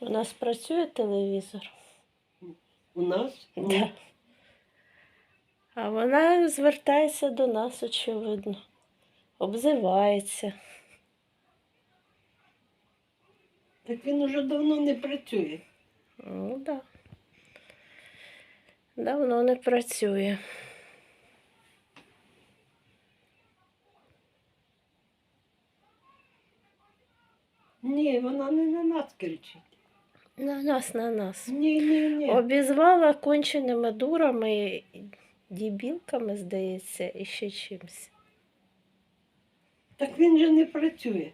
У нас працює телевізор. У нас? Да. А вона звертається до нас, очевидно. Обзивається. Так він уже давно не працює. Ну так. Да. Давно не працює. Ні, вона не на нас кричить. На нас, на нас. Ні, ні, ні. Обізвала конченими дурами, дібілками, здається, і ще чимось. Так він же не працює.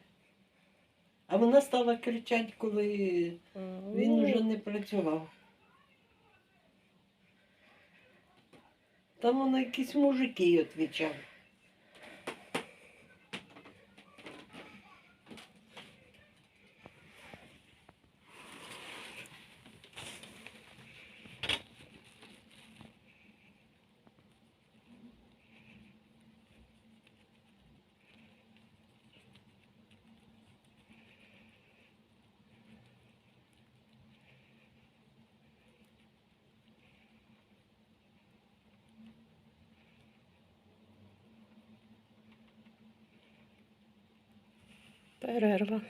А вона стала кричати, коли він уже не працював. Там вона якісь мужики Behöver höra vad.